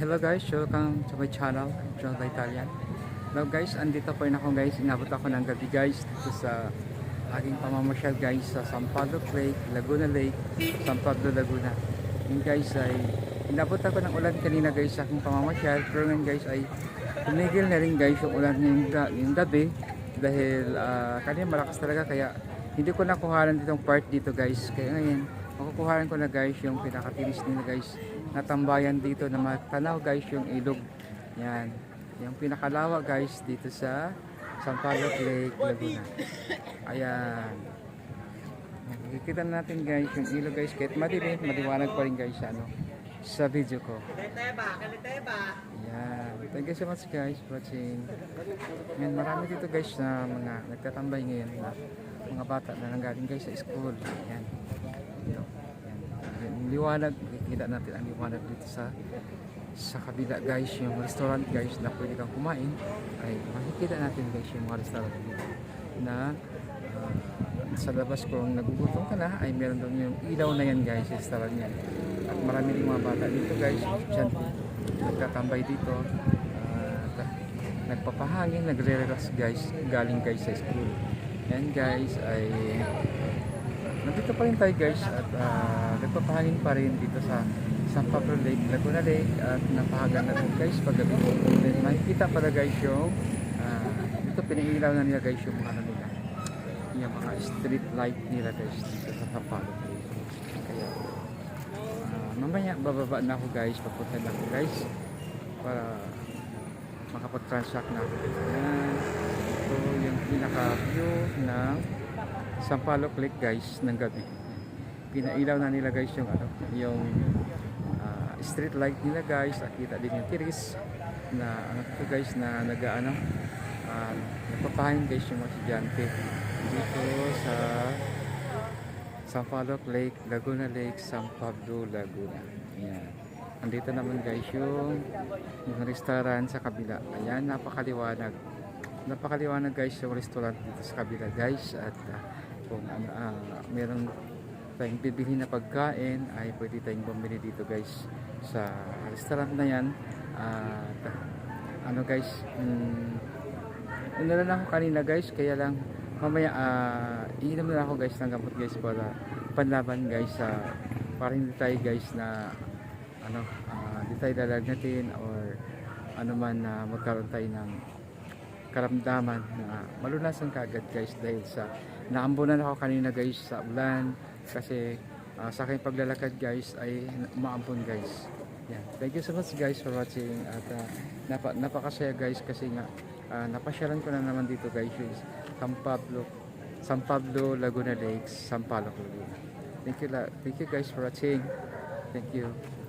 Hello guys, welcome to my channel, John Italian. Now guys, andito po rin ako guys, inabot ako ng gabi guys dito sa aking pamamasyal guys sa San Pablo Lake, Laguna Lake, San Pablo Laguna. Yung guys ay inabot ako ng ulan kanina guys sa aking pamamasyal pero ngayon guys ay tumigil na rin guys yung ulan ngayong, ga- ngayong gabi dahil ah, kanina malakas talaga kaya hindi ko nakuhanan ditong part dito guys kaya ngayon makukuhanan ko na guys yung pinakatinis nila guys na tambayan dito na matanaw guys yung ilog yan yung pinakalawa guys dito sa San Pablo Lake Laguna ayan Nakikita natin guys yung ilog guys kahit madilim, maliwanag pa rin guys ano sa video ko. Ayan. Thank you so much guys for watching. Ayan, marami dito guys na mga nagtatambay ngayon na mga bata na nanggaling guys sa school. Ayan. Liwanag, makikita natin ang liwanag dito sa sa kabila guys, yung restaurant guys na pwede kang kumain ay makikita natin guys yung mga restaurant dito na ah, sa labas kung nagugutom ka na ay meron doon yung ilaw na yan guys, restaurant yan. At marami rin mga bata dito guys, dyan nagtatambay dito. Ah, nagpapahangin, nagre-relax guys, galing guys sa school. Yan guys ay nandito pa rin tayo guys at ah, nagpapahangin pa rin dito sa San Pablo Lake, Laguna Lake at napahagan na rin guys paggabi. Then makikita pala guys yung ah, dito piniilaw na nila guys yung mga ano nila yung mga street light nila guys dito sa San Pablo Lake. Kaya ah, mamaya bababa na ako guys, papunta na ako guys para makapag-transact na ako. Yan. Ito yung pinaka-view ng Sampaloc Lake guys ng gabi. Pinailaw na nila guys yung ano, yung ah, street light nila guys. Nakita din yung tiris na ano to guys na nag-ano uh, nagpapahangin guys yung mga estudyante dito sa Sampaloc Lake, Laguna Lake, San Pablo, Laguna. Ayan. Andito naman guys yung, yung restaurant sa kabila. Ayan, napakaliwanag. Napakaliwanag guys yung restaurant dito sa kabila guys. At ah, kung ano, ah, meron tayong bibili na pagkain ay pwede tayong bumili dito guys sa restaurant na yan. At ah, ano guys, mm, Inalan ako kanina guys, kaya lang mamaya ah iinom na ako guys ng gamot guys para panlaban guys sa para hindi tayo guys na ano, ah, hindi tayo lalagnatin or ano man na magkaroon tayo ng karamdaman na malunasan kaagad guys dahil sa naambunan ako kanina guys sa ulan kasi ah, sa aking paglalakad guys ay umaambon guys yan. Thank you so much guys for watching at ah, napa, napakasaya guys kasi nga ah, napasyalan ko na naman dito guys yung San Pablo San Pablo Laguna Lakes, San Pablo Laguna. Thank you, thank you guys for watching. Thank you.